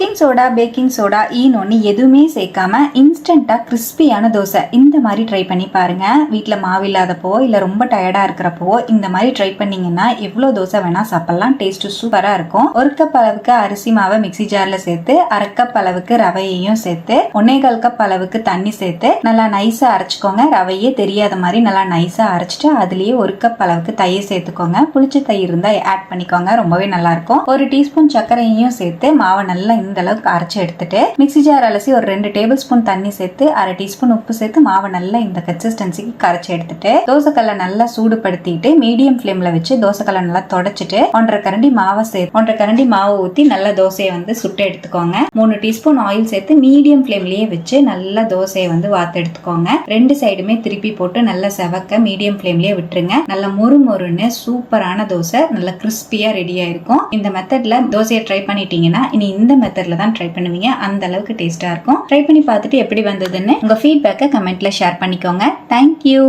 Cooking soda baking soda ஈனொன்னு எதுவுமே சேர்க்காம இன்ஸ்டண்ட்டாக கிறிஸ்பியான தோசை. இந்த மாதிரி ட்ரை பண்ணி பாருங்க. வீட்டில் மாவு இல்லாதப்போ இல்லை ரொம்ப டயர்டாக இருக்கிறப்போ இந்த மாதிரி ட்ரை பண்ணீங்கன்னா எவ்வளோ தோசை வேணால் சாப்பிடலாம். டேஸ்ட் சூப்பராக இருக்கும். ஒரு கப் அளவுக்கு அரிசி மாவை மிக்ஸி ஜாரில் சேர்த்து அரை கப் அளவுக்கு ரவையையும் சேர்த்து ஒன்னேகால் கப் அளவுக்கு தண்ணி சேர்த்து நல்லா நைஸாக அரைச்சிக்கோங்க. ரவையே தெரியாத மாதிரி நல்லா நைஸாக அரைச்சிட்டு அதுலேயே ஒரு கப் அளவுக்கு தயிர் சேர்த்துக்கோங்க. புளிச்ச தயிர் இருந்தால் ஆட் பண்ணிக்கோங்க. ரொம்பவே நல்லாயிருக்கும் ஒரு டீஸ்பூன் சர்க்கரையும் சேர்த்து மாவை நல்லா இந்த அளவுக்கு அரைச்சி எடுத்துட்டு மிக்ஸி ஜார் அலசி ஒரு ரெண்டு டேபிள் ஸ்பூன் தண்ணி சேர்த்து அரை டீஸ்பூன் உப்பு சேர்த்து மாவை நல்லா இந்த கன்சிஸ்டன்சிக்கு கரைச்சி எடுத்துட்டு தோசைக்கல்லை நல்லா சூடுபடுத்திட்டு மீடியம் ஃப்ளேம்ல வச்சு தோசைக்கல்லை நல்லா தொடச்சிட்டு ஒன்றரை கரண்டி மாவை சேர்த்து ஒன்றரை கரண்டி மாவு ஊத்தி நல்லா தோசையை வந்து சுட்டு எடுத்துக்கோங்க. மூணு டீஸ்பூன் ஆயில் சேர்த்து மீடியம் ஃப்ளேம்லயே வச்சு நல்லா தோசையை வந்து வாத்து எடுத்துக்கோங்க. ரெண்டு சைடுமே திருப்பி போட்டு நல்லா செவக்க மீடியம் ஃப்ளேம்லயே விட்டுருங்க. நல்லா மொறு மொறுன்னு சூப்பரான தோசை நல்லா கிறிஸ்பியா ரெடி இருக்கும் இந்த மெத்தட்ல தோசையை ட்ரை பண்ணிட்டீங்கன்னா இனி இந்த மெத்தட் மெத்தட்ல தான் ட்ரை பண்ணுவீங்க. அந்த அளவுக்கு டேஸ்டா இருக்கும். ட்ரை பண்ணி பார்த்துட்டு எப்படி வந்ததுன்னு உங்க ஃபீட்பேக்கை கமெண்ட்ல ஷேர் பண்ணிக்கோங்க. தேங்க்யூ